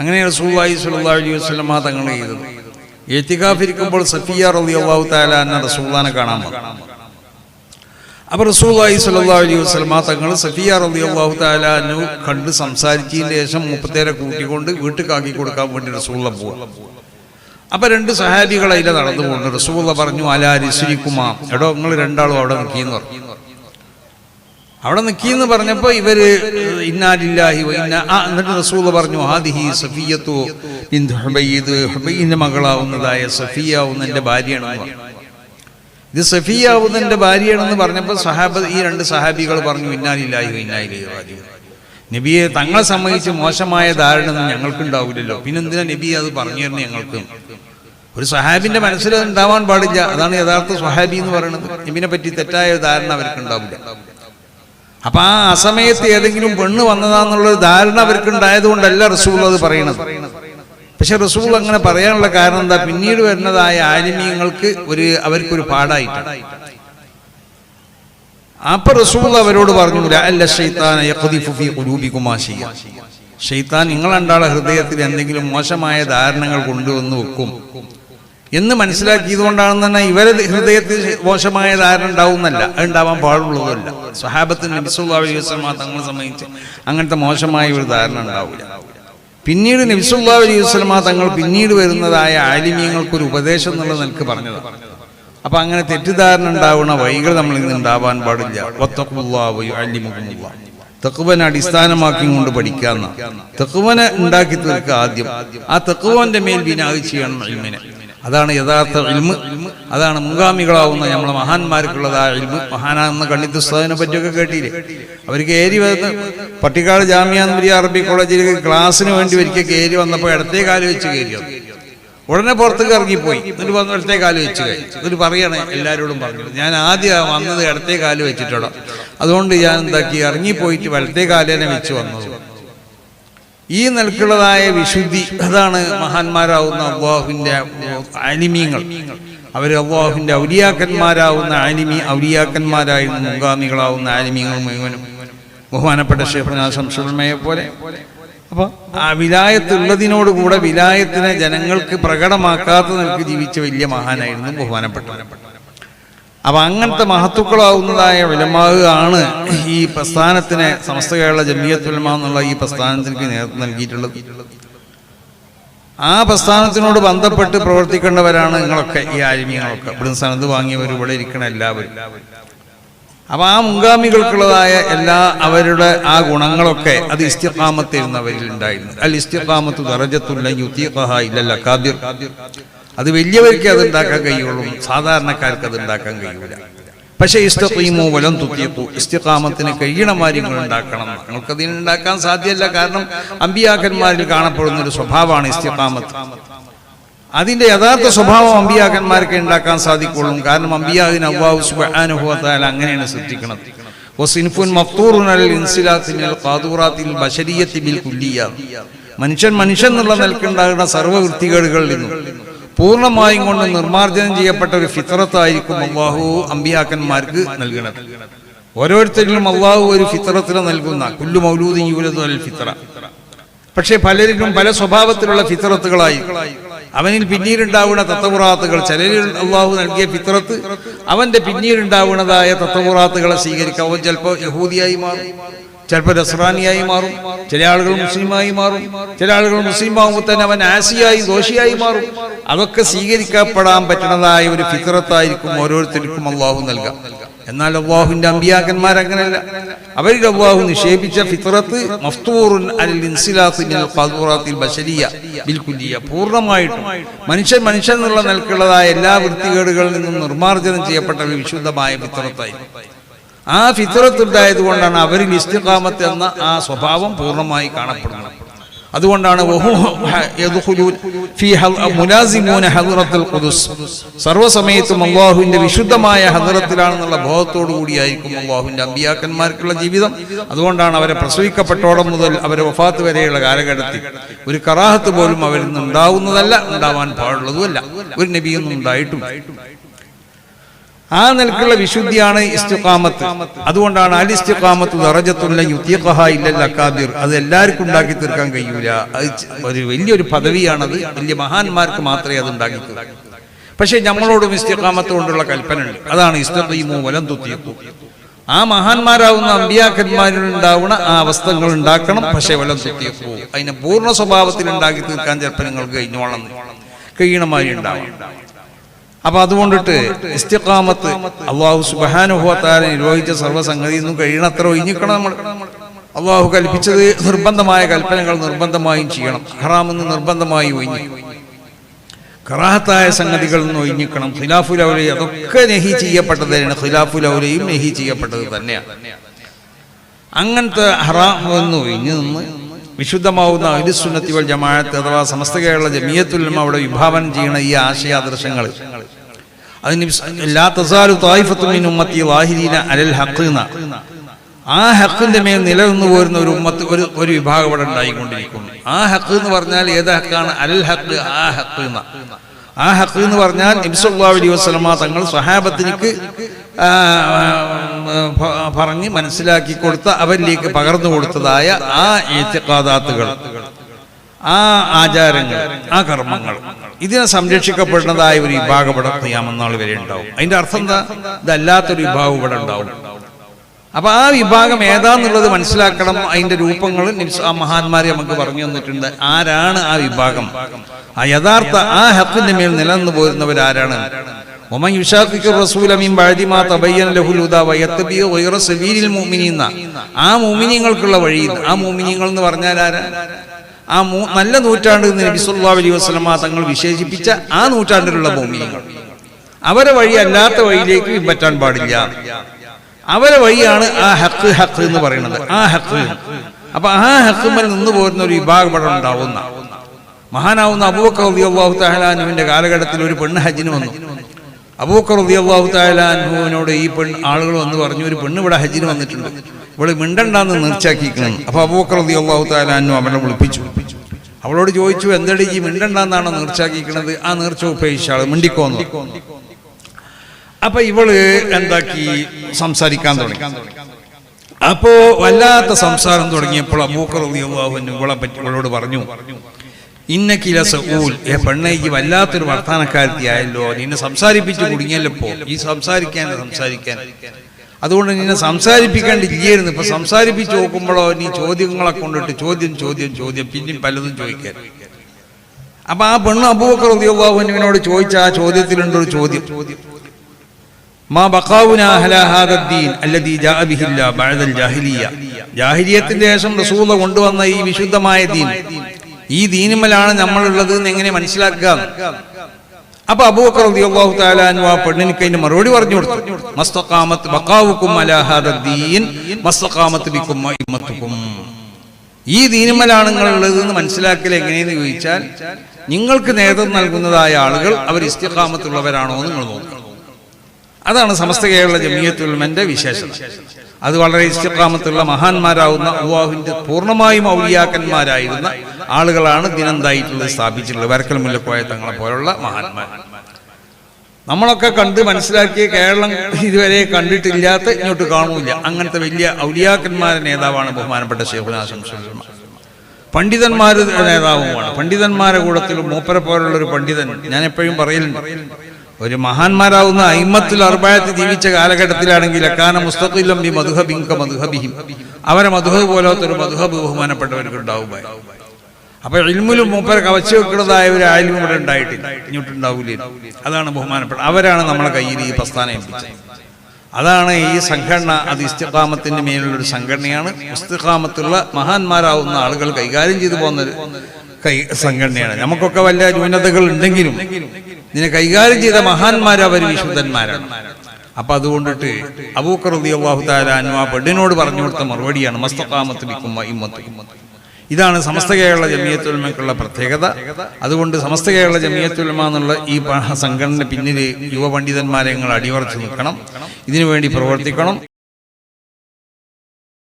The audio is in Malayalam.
അങ്ങനെ റസൂലായി സ്വല്ലല്ലാഹു അലൈഹി ആ തങ്ങൾ ചെയ്തത്. എത്തിക്കാഫിരിക്കുമ്പോൾ സഫിയ റളിയല്ലാഹു തആല എന്ന റസൂലാനെ കാണാൻ വന്നു. അപ്പൊ റസൂല്ലായി സ്വല്ലല്ലാഹു അലൈഹി വസ്ലമ തങ്ങൾ സഫിയ റളിയല്ലാഹു അള്ളാഹു താലാനു കണ്ട് സംസാരിച്ചതിന് ശേഷം മുപ്പത്തേരെ കൂട്ടിക്കൊണ്ട് വീട്ടുകാക്കി കൊടുക്കാൻ വേണ്ടി റസൂള്ള പോവാ. അപ്പൊ രണ്ട് സഹാബികൾ അതിലെ നടന്നു പോകുന്നു റസൂള്ള പറഞ്ഞു അലാ രിസ്രിക്കുമാ എടോ നിങ്ങൾ രണ്ടാളും അവിടെ നിൽക്കിയെന്ന് പറഞ്ഞു. അവിടെ നിൽക്കിയെന്ന് പറഞ്ഞപ്പോൾ ഇവർ ഇന്നാലില്ലാഹി ഇന്ന ആ എന്നിട്ട് റസൂൽ പറഞ്ഞു ആദിഹി സഫിയത്തു ഹുബൈദ് ഹുബൈദിന്റെ മകളാവുന്നതായ സഫിയാവുന്ന എന്റെ ഭാര്യയാണെന്ന് പറഞ്ഞു. ഇത് സഫിയാവുന്ന എന്റെ ഭാര്യയാണെന്ന് പറഞ്ഞപ്പോ സഹാബ ഈ രണ്ട് സഹാബികൾ പറഞ്ഞു ഇന്നാലില്ലാഹി വ ഇന്നാലി നബിയെ തങ്ങളെ സംബന്ധിച്ച് മോശമായ ധാരണ ഒന്നും ഞങ്ങൾക്കുണ്ടാവില്ലല്ലോ പിന്നെന്തിനാ നബി അത് പറഞ്ഞു തന്നെ ഞങ്ങൾക്ക്? ഒരു സഹാബിന്റെ മനസ്സിൽ ഉണ്ടാവാൻ പാടില്ല. അതാണ് യഥാർത്ഥ സഹാബി എന്ന് പറയുന്നത്. നബിനെ പറ്റി തെറ്റായ ധാരണ അവർക്ക് ഉണ്ടാവില്ല. അപ്പൊ ആ അസമയത്ത് ഏതെങ്കിലും പെണ്ണ് വന്നതാന്നുള്ള ധാരണ അവർക്ക് ഉണ്ടായത് കൊണ്ടല്ല റസൂൾ അത് പറയണത് പക്ഷെ റസൂൾ അങ്ങനെ പറയാനുള്ള കാരണം എന്താ? പിന്നീട് വരുന്നതായ ആലിമീങ്ങൾക്ക് ഒരു അവർക്കൊരു പാടായിട്ടാണ് അപ്പൊ റസൂൾ അവരോട് പറഞ്ഞു ഷെയ്ത്താൻ നിങ്ങൾ ഹൃദയത്തിൽ എന്തെങ്കിലും മോശമായ ധാരണകൾ കൊണ്ടുവന്ന് വെക്കും. എന്ന് മനസ്സിലാക്കിയത് കൊണ്ടാണെന്ന് തന്നെ ഇവരെ ഹൃദയത്തിൽ മോശമായ ധാരണ ഉണ്ടാവുന്നല്ല. ഉണ്ടാവാൻ പാടുള്ളതല്ല സ്വഹാബത്തിന് നബിസുല്ലാ തങ്ങളെ സംബന്ധിച്ച് അങ്ങനത്തെ മോശമായ ഒരു ധാരണ ഉണ്ടാവില്ല. പിന്നീട് നബിസുല്ലാ അലൈഹി വസ്ലമ തങ്ങൾ പിന്നീട് വരുന്നതായ ആലിമീയങ്ങൾക്കൊരു ഉപദേശം എന്നുള്ളത് നിലയ്ക്ക് പറഞ്ഞത്. അപ്പൊ അങ്ങനെ തെറ്റിദ്ധാരണ ഉണ്ടാവുന്ന വൈകൾ നമ്മൾ ഇന്ന് ഉണ്ടാവാൻ പാടില്ല. തെക്കുവനെ അടിസ്ഥാനമാക്കി കൊണ്ട് പഠിക്കാന്ന. തെക്കുവനെ ഉണ്ടാക്കി തീർക്കുക ആദ്യം. ആ തെക്കുവന്റെ മേൽ വിനാഗ് ചെയ്യണം ഇൽമിനെ. അതാണ് യഥാർത്ഥ ഇൽമ്. അതാണ് മുൻഗാമികളാവുന്ന നമ്മളെ മഹാന്മാർക്കുള്ളതായ ഇൽമ്. മഹാനാകുന്ന കണ്ണിത്തുസ്താദിനെ പറ്റിയൊക്കെ കേട്ടില്ലേ? അവർക്ക് ഏരി വന്ന് പട്ടിക്കാട് ജാമ്യ നൂരി അറബി കോളേജിലേക്ക് ക്ലാസ്സിന് വേണ്ടി ഒരിക്കൽ കയറി വന്നപ്പോൾ ഇടത്തേ കാൽ വെച്ച് കയറി വന്നു. ഉടനെ പുറത്തേക്ക് ഇറങ്ങിപ്പോയി. എന്നിട്ട് വന്ന് ഇടത്തേ കാൽ വെച്ച് കഴിച്ചു എന്നിട്ട് പറയണേ എല്ലാവരോടും പറഞ്ഞു ഞാൻ ആദ്യം വന്നത് ഇടത്തേ കാൽ വെച്ചിട്ടുള്ള അതുകൊണ്ട് ഞാൻ എന്താക്കി? ഇറങ്ങിപ്പോയിട്ട് വലത്തേ കാലേനെ വെച്ച് വന്നത്. ഈ നിലക്കുള്ളതായ വിശുദ്ധി അതാണ് മഹാന്മാരാവുന്ന അള്ളാഹുവിന്റെ അനിമീങ്ങൾ അവർ അള്ളാഹുവിന്റെ ഔലിയാക്കന്മാരാവുന്ന ആലിമി ഔലിയാക്കന്മാരായിരുന്ന മുൻഗാമികളാവുന്ന ആലിമീങ്ങൾ മുഴുവനും. ബഹുമാനപ്പെട്ട ഷെഫ്ന ശംസുൽമയെ പോലെ. അപ്പോൾ ആ വിലായത്തുള്ളതിനോട് കൂടെ വിലായത്തിനെ ജനങ്ങൾക്ക് പ്രകടമാക്കാത്ത നിലയ്ക്ക് ജീവിച്ച വലിയ മഹാനായിരുന്നു ബഹുമാനപ്പെട്ടത് അപ്പൊ അങ്ങനത്തെ മഹത്വക്കളാവുന്നതായ വിലമാവ് ആണ് ഈ പ്രസ്ഥാനത്തിന് സമസ്ത കേരള ജമിയത്തുലമ എന്നുള്ള ഈ പ്രസ്ഥാനത്തിന് നേതൃത്വം നൽകിയിട്ടുള്ളത്. ആ പ്രസ്ഥാനത്തിനോട് ബന്ധപ്പെട്ട് പ്രവർത്തിക്കേണ്ടവരാണ് നിങ്ങളൊക്കെ ഈ ആലിമ്യങ്ങളൊക്കെ ഇവിടുന്ന് സനത് വാങ്ങിയവർ ഇവിടെ ഇരിക്കണ എല്ലാവരും. അപ്പൊ ആ മുൻഗാമികൾക്കുള്ളതായ എല്ലാ അവരുടെ ആ ഗുണങ്ങളൊക്കെ അത് ഇസ്തിഖാമത്തിരുന്നവരിൽ ഉണ്ടായിരുന്നു അൽ ഇസ്തിഖാമത്ത് ദറജത്തുല്ല യുത്തീഖഹ ഇല്ലല്ല കാബിർ അത് വലിയവർക്ക് അത് ഉണ്ടാക്കാൻ കഴിയുള്ളൂ. സാധാരണക്കാർക്ക് അത് ഉണ്ടാക്കാൻ കഴിയൂല. പക്ഷേ ഇസ്തീമോ വലം തുത്തിയപ്പോ ഇസ്തിഖാമത്തിന് കഴിയണ കാര്യങ്ങൾ ഉണ്ടാക്കണം. നിങ്ങൾക്ക് അതിന് ഉണ്ടാക്കാൻ സാധ്യമല്ല. കാരണം അമ്പിയാക്കന്മാരിൽ കാണപ്പെടുന്ന ഒരു സ്വഭാവമാണ് ഇസ്തിഖാമത്ത്. അതിന്റെ യഥാർത്ഥ സ്വഭാവം അമ്പിയാക്കന്മാർക്ക് ഉണ്ടാക്കാൻ സാധിക്കുള്ളൂ. കാരണം അമ്പിയാവിന് സുബാനുഭവത്താൽ അങ്ങനെയാണ് സൃഷ്ടിക്കുന്നത് മനുഷ്യൻ മനുഷ്യൻ എന്നുള്ള നിലക്കുണ്ടാകുന്ന സർവവൃത്തികേടുകളിൽ നിന്നും. പൂർണമായും കൊണ്ട് നിർമ്മാർജനം ചെയ്യപ്പെട്ട ഒരു ഫിത്രത്തായിരിക്കും അള്ളാഹു അമ്പിയാക്കന്മാർക്ക് നൽകുന്നത് ഓരോരുത്തരിലും അള്ളാഹു ഒരു ഫിത്രത്തിന് നൽകുന്ന കുല്ലു മൗലൂദി യൂലതു അൽ ഫിത്ര പക്ഷേ പലരിലും പല സ്വഭാവത്തിലുള്ള ഫിത്രത്തുകളായി അവനിൽ പിന്നീടുണ്ടാവുന്ന തത്വപുറാത്തുകൾ ചിലരിൽ അള്ളാഹു നൽകിയ ഫിത്രത്ത് അവന്റെ പിന്നീടുണ്ടാവുന്നതായ തത്വപുറാത്തുകളെ സ്വീകരിക്കാം. അവൻ ചിലപ്പോൾ യഹൂദിയായി മാറും. ചിലപ്പോൾ നസ്രാനിയായി മാറും ചില ആളുകൾ മുസ്ലിമായി മാറും ചില ആളുകൾ മുസ്ലിം ആകുമ്പോൾ തന്നെ അവൻ ആസിയായി ദോഷിയായി മാറും. അതൊക്കെ സ്വീകരിക്കപ്പെടാൻ പറ്റുന്നതായ ഒരു ഫിത്രത്തായിരിക്കും ഓരോരുത്തർക്കും അള്ളാഹു നൽകുക എന്നാൽ അള്ളാഹുവിന്റെ അമ്പിയാക്കന്മാർ അങ്ങനെയല്ല അവരിൽ അള്ളാഹു നിക്ഷേപിച്ച ഫിത്രത്ത് മഫ്തൂറുൻ അൽ ബശരിയ ബിൽ കുല്ലിയ പൂർണമായിട്ടും മനുഷ്യൻ മനുഷ്യൻ എന്നുള്ള നിലക്കുള്ളതായ എല്ലാ വൃത്തികേടുകളിൽ നിന്നും നിർമ്മാർജനം ചെയ്യപ്പെട്ട ഒരു വിശുദ്ധമായ ഫിത്രത്തായി ആ ഫിത്രത്ത് ഉണ്ടായത് കൊണ്ടാണ് അവരിൽ ഇസ്തിഖാമത്ത് എന്ന ആ സ്വഭാവം പൂർണമായി കാണപ്പെടുന്നത്. അതുകൊണ്ടാണ് സർവസമയത്തും അള്ളാഹുവിന്റെ വിശുദ്ധമായ ഹദറത്തിലാണെന്നുള്ള ബോധത്തോടു കൂടിയായിരിക്കും അള്ളാഹുവിന്റെ അമ്പിയാക്കന്മാർക്കുള്ള ജീവിതം. അതുകൊണ്ടാണ് അവരെ പ്രസവിക്കപ്പെട്ടോടം മുതൽ അവരെ വഫാത്ത് വരെയുള്ള കാലഘട്ടത്തിൽ ഒരു കറാഹത്ത് പോലും അവരിൽ നിന്ന് ഉണ്ടാവുന്നതല്ല ഉണ്ടാവാൻ പാടുള്ളതുമല്ല. ഒരു നബിയൊന്നും ഉണ്ടായിട്ടും ആ നിലക്കുള്ള വിശുദ്ധിയാണ് ഇസ്തിഖാമത്ത്. അതുകൊണ്ടാണ് അലി ഇസ്തിഖാമത്ത് നിറജത്തുള്ള യുദ്ധ ഇല്ലല്ല അക്കാദിർ അത് എല്ലാവർക്കും ഉണ്ടാക്കി തീർക്കാൻ കഴിയൂല. അത് ഒരു വലിയൊരു പദവിയാണത്. വലിയ മഹാന്മാർക്ക് മാത്രമേ അത് ഉണ്ടാക്കി തീർക്കൂ. പക്ഷേ നമ്മളോടും ഇസ്തിഖാമത്ത് കൊണ്ടുള്ള കൽപ്പന ഉണ്ട് അതാണ് ഇസ്തീമു വലം തുത്തിയക്കൂ ആ മഹാന്മാരാവുന്ന അമ്പിയാക്കന്മാരിൽ ഉണ്ടാവുന്ന ആ അവസ്ഥകൾ ഉണ്ടാക്കണം പക്ഷേ വലം തുത്തിയപ്പോ അതിനെ പൂർണ സ്വഭാവത്തിൽ ഉണ്ടാക്കി തീർക്കാൻ ചിലപ്പോൾ നിങ്ങൾക്ക് കഴിഞ്ഞോളം കഴിയണമായി ഉണ്ടാവും അപ്പൊ അതുകൊണ്ടിട്ട് ഇസ്തിഖാമത്ത് അള്ളാഹു സുബാനുഭവത്താല നിർവഹിച്ച സർവസംഗതി ഒന്നും കഴിയണത്ര ഒഴിഞ്ഞിക്കണം നമ്മൾ. അള്ളാഹു കൽപ്പിച്ചത് നിർബന്ധമായ കൽപ്പനകൾ നിർബന്ധമായും ചെയ്യണം. ഹറാമെന്ന് നിർബന്ധമായി ഒഴിഞ്ഞു. കറാഹത്തായ സംഗതികളിൽ നിന്ന് ഒഴിഞ്ഞിക്കണം ഖിലാഫുൽ ഔലയും അതൊക്കെ നെഹി ചെയ്യപ്പെട്ടത് തന്നെയാണ് ഖിലാഫുൽ ഔലയും നെഹി ചെയ്യപ്പെട്ടത് തന്നെയാണ്. അങ്ങനത്തെ ഹറാമെന്ന് ഒഴിഞ്ഞു നിന്ന് വിശുദ്ധമാവുന്ന അഹിസുന്നത്തി വൽ ജമാഅത്ത് അഥവാ സമസ്ത കേരള ജമിയത്തുൽമ അവിടെ വിഭാവനം ചെയ്യുന്ന ഈ ആശയാദർശങ്ങൾ തസാലു അലൽ ആ ഹക്കിന്റെ മേൽ നിലനിന്നു പോരുന്ന ഒരു ഉമ്മത്ത് ഒരു ഒരു വിഭാഗം ഇവിടെ ഉണ്ടായിക്കൊണ്ടിരിക്കുന്നു. ആ ഹക്ക് എന്ന് പറഞ്ഞാൽ ഏത് ഹക്കാണ് അലൽ ഹക്ക് ആ ഹക്ക് എന്ന ആ ഹക്ക് എന്ന് പറഞ്ഞാൽ നബിസല്ലാ അലൈഹി വസ്ലമ തങ്ങൾ സ്വഹാബത്തിനിക്ക് പറഞ്ഞ് മനസ്സിലാക്കി കൊടുത്ത അവരിലേക്ക് പകർന്നു കൊടുത്തതായ ആ ഏറ്റക്കാതാത്തുകൾ ആ ആചാരങ്ങൾ ആ കർമ്മങ്ങൾ. ഇതിനെ സംരക്ഷിക്കപ്പെടുന്നതായ ഒരു വിഭാഗം ഇവിടെ ചെയ്യാമെന്നാൾ വരെ ഉണ്ടാവും. അതിന്റെ അർത്ഥം എന്താ? ഇതല്ലാത്തൊരു വിഭാഗം ഇവിടെ ഉണ്ടാവും. അപ്പൊ ആ വിഭാഗം ഏതാന്നുള്ളത് മനസ്സിലാക്കണം. അതിന്റെ രൂപങ്ങൾ ആ മഹാന്മാരെ നമുക്ക് പറഞ്ഞു തന്നിട്ടുണ്ട്. ആരാണ് ആ വിഭാഗം? ആ യഥാർത്ഥ ആ ഹത്തിന്റെ മേൽ നിലനിന്ന് ഗൈറ മുഅ്മിനീന ആ മുഅ്മിനീങ്ങൾക്കുള്ള വഴി ആ മുഅ്മിനീങ്ങൾ എന്ന് പറഞ്ഞാൽ ആരാ? ആ നല്ല നൂറ്റാണ്ട് എന്ന് നബി സല്ലല്ലാഹു അലൈഹി വസല്ലമ തങ്ങൾ വിശേഷിപ്പിച്ച ആ നൂറ്റാണ്ടിലുള്ള ഭൂമിയങ്ങൾ അവരെ വഴി അല്ലാത്ത വഴിയിലേക്ക് പിൻപറ്റാൻ പാടില്ല. അവരെ വഴിയാണ് ആ ഹക്ക് ഹക്ക് എന്ന് പറയുന്നത്. ആ ഹക്ക് അപ്പൊ ആ ഹക്കുമ്മൽ നിന്ന് പോരുന്ന ഒരു വിഭാഗം ഇവിടെ ഉണ്ടാവുന്ന. മഹാനാവുന്ന അബൂബക്കർ റളിയല്ലാഹു താഹലാനുവിന്റെ കാലഘട്ടത്തിൽ ഒരു പെണ്ണ് ഹജ്ജിന് വന്നു. അബൂബക്കർ റളിയല്ലാഹു താഹലാനുവിനോട് ഈ പെണ്ണ് ആളുകൾ വന്ന് പറഞ്ഞു ഒരു പെണ്ണ് ഇവിടെ ഹജ്ജിന് വന്നിട്ടുണ്ട്. ഇവിടെ മിണ്ടണ്ടാന്ന് നിർച്ചാക്കിക്കണം അപ്പൊ അബൂബക്കർ അള്ളാഹു താലാനും അവനെ വിളിപ്പിച്ചു. അവളോട് ചോദിച്ചു എന്തടി ഈ മിണ്ടണ്ടെന്നാണ് നിർച്ചാക്കിക്കണത് ആ നീർച്ച ഉപയോഗിച്ചാൾ മിണ്ടിക്കോ അപ്പൊ ഇവൾ എന്താക്കി? സംസാരിക്കാൻ തുടങ്ങി. അപ്പോ വല്ലാത്ത സംസാരം തുടങ്ങിയപ്പോൾ അബൂക്കറതി റളിയല്ലാഹു ഇവളെ പറ്റി ഇവളോട് പറഞ്ഞു ഇന്നക്കില സൂൽ ഏ പെണ്ണയ്ക്ക് വല്ലാത്തൊരു വർത്താനക്കാരത്തിയായല്ലോ നിന്നെ സംസാരിപ്പിച്ച് കുടുങ്ങിയല്ലോ ഈ സംസാരിക്കാൻ സംസാരിക്കാൻ. അതുകൊണ്ട് നിന്നെ സംസാരിപ്പിക്കാണ്ടില്ലായിരുന്നു ഇപ്പൊ സംസാരിപ്പിച്ച് നോക്കുമ്പോഴോ നീ ചോദ്യങ്ങളെ കൊണ്ടിട്ട് ചോദ്യം ചോദ്യം ചോദ്യം പിന്നെയും പലതും ചോദിക്കാൻ അപ്പൊ ആ പെണ്ണ് അബൂബക്കർ റളിയല്ലാഹുവിനോട് ചോദിച്ച ആ ചോദ്യത്തിലുണ്ട് ഒരു ചോദ്യം. മാ ശേഷം റസൂല കൊണ്ടുവന്ന ഈ വിശുദ്ധമായ ദീൻ. ഈ ദീനിമലാണ് നമ്മളുള്ളത് എന്ന് എങ്ങനെ മനസ്സിലാക്കുക അപ്പൊ അബൂബക്കർ റളിയല്ലാഹു തആല ആ പെണ്ണിനിക്ക് അതിന്റെ മറുപടി പറഞ്ഞു കൊടുത്തു. മസ്തഖാമത്ത് ബഖാവുക്കും അലാ ഹാദ ദീൻ മസ്തഖാമത്ത് ബിക്കും ഈ ദീനിമലാണ് നിങ്ങളുള്ളത് എന്ന് മനസ്സിലാക്കൽ എങ്ങനെയെന്ന് ചോദിച്ചാൽ നിങ്ങൾക്ക് നേതൃത്വം നൽകുന്നതായ ആളുകൾ അവർ ഇസ്തിഖാമത്തുള്ളവരാണോ എന്ന് നിങ്ങൾ നോക്കണം അതാണ് സമസ്ത കേരള ജമീയത്തുൽമന്റെ വിശേഷം അത് വളരെ ഇസ്തിഖാമത്തുള്ള മഹാന്മാരാവുന്ന അള്ളാഹുവിന്റെ പൂർണമായും ഔലിയാക്കന്മാരായിരുന്ന ആളുകളാണ് ദിനന്തായിട്ടുള്ളത് സ്ഥാപിച്ചിട്ടുള്ളത്. വരക്കൽ കോയ തങ്ങളെ പോലുള്ള മഹാത്മാ നമ്മളൊക്കെ കണ്ട് മനസ്സിലാക്കിയ കേരളം ഇതുവരെ കണ്ടിട്ടില്ലാത്ത ഇങ്ങോട്ട് കാണുന്നില്ല അങ്ങനത്തെ വലിയ ഔലിയാക്കന്മാരുടെ നേതാവാണ് ബഹുമാനപ്പെട്ട ശേഖുനാശം പണ്ഡിതന്മാർ നേതാവുമാണ്. പണ്ഡിതന്മാരുടെ കൂടത്തിൽ മൂപ്പരെ പോലുള്ള ഒരു പണ്ഡിതൻ ഞാൻ എപ്പോഴും പറയലുണ്ട്. ഒരു മഹാന്മാരാവുന്ന അയിമത്തിൽ അർബായത്ത് ജീവിച്ച കാലഘട്ടത്തിലാണെങ്കിൽ അക്കാന മുസ്തഖില്ലം ബി മധുഹബിങ്ക മധുഹബിഹിം. അവരെ മധുഹബ് പോലത്തെ ഒരു മധുഹബ് ബഹുമാനപ്പെട്ടവർക്ക് ഉണ്ടാവുമായി അപ്പൊ ഇൽമുലും മൂപ്പരെ കവച്ചു വെക്കുന്നതായ ഒരു ആയാലും ഇവിടെ ഉണ്ടായിട്ടില്ല. ഇങ്ങോട്ടുണ്ടാവൂലേ അതാണ് ബഹുമാനപ്പെട്ട അവരാണ് നമ്മളെ കയ്യിൽ ഈ പ്രസ്ഥാനം ഏൽപ്പിച്ചത്. അതാണ് ഈ സംഘടന അത് മേലുള്ള ഒരു സംഘടനയാണ്. ഇസ്തിഖാമത്തുള്ള മഹാന്മാരാവുന്ന ആളുകൾ കൈകാര്യം ചെയ്തു പോകുന്ന ഒരു കൈ സംഘടനയാണ്. നമുക്കൊക്കെ വല്ല ന്യൂനതകൾ ഉണ്ടെങ്കിലും ഇതിനെ കൈകാര്യം ചെയ്ത മഹാന്മാരവർ വിശുദ്ധന്മാരാണ്. അപ്പൊ അതുകൊണ്ടിട്ട് അബൂക്കർ അള്ളാഹു താലാനു ആ പെണ്ണിനോട് പറഞ്ഞു കൊടുത്ത മറുപടിയാണ് മസ്തഖാമത്ത് ഇമ്മത്ത് ഇമ്മത്തും. ഇതാണ് സമസ്ത കേരള ജമിയത്തുൽമയ്ക്കുള്ള പ്രത്യേകത. അതുകൊണ്ട് സമസ്ത കേരള ജമിയത്തുൽമ എന്നുള്ള ഈ സംഘടന പിന്നിൽ യുവ പണ്ഡിതന്മാരെ നിങ്ങൾ അടിയുറച്ചു നിൽക്കണം. ഇതിനുവേണ്ടി പ്രവർത്തിക്കണം.